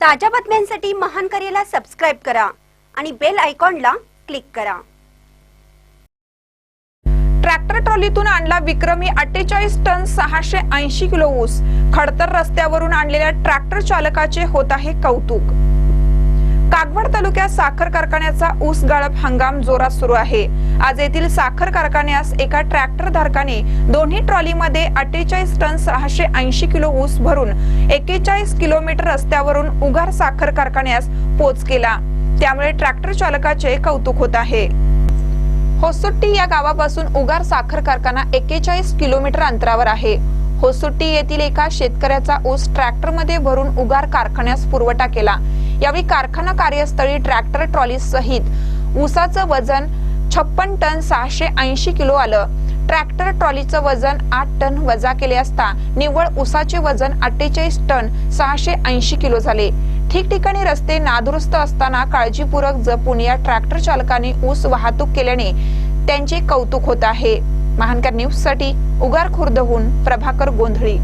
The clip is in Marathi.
ताज्या बातम्यांसाठी महान करेला सबस्क्राईब करा आणि बेल आयकॉनला क्लिक करा. ट्रॅक्टर ट्रॉलीतून आणला विक्रमी अठ्ठेचाळीस टन सहाशे ऐंशी किलो ऊस. खडतर रस्त्यावरून आणलेल्या ट्रॅक्टर चालकाचे होत आहे कौतुक. कागवड तालुक्यात साखर कारखान्याचा ऊस गाळप हंगाम जोरात सुरू आहे. आज येथील साखर कारखान्यास एका ट्रॅक्टर धारकाने दोन्ही ट्रॉलीमध्ये अठ्ठेचाळीस टन सहाशे ऐंशी किलो ऊस भरून एकेचाळीस किलोमीटर रस्त्यावरून उगार साखर कारखान्यास पोच केला. त्यामुळे ट्रॅक्टर चालकाचे कौतुक होत आहे. होसुट्टी या गावापासून उगार साखर कारखाना एक्केचाळीस किलोमीटर अंतरावर आहे. होसुट्टी येथील एका शेतकऱ्याचा ऊस ट्रॅक्टरमध्ये भरून उगार कारखान्यास पुरवठा केला. यावेळी कारखाना कार्यस्थळी ट्रॅक्टर ट्रॉली सहित ऊसाचं वजन छप्पन टन सहाशे ऐंशी किलो आलं. ट्रॅक्टर ट्रॉलीचं वजन आठ टन वजा केले असता निव्वळ ऊसाचे वजन अठ्ठेचाळीस टन सहाशे ऐंशी किलो झाले. ठिकठिकाणी रस्ते नादुरुस्त असताना काळजीपूर्वक जपून या ट्रॅक्टर चालकाने ऊस वाहतूक केल्याने त्यांचे कौतुक होत आहे. महानकर न्यूजसाठी उगार खुर्दहून प्रभाकर गोंधळी.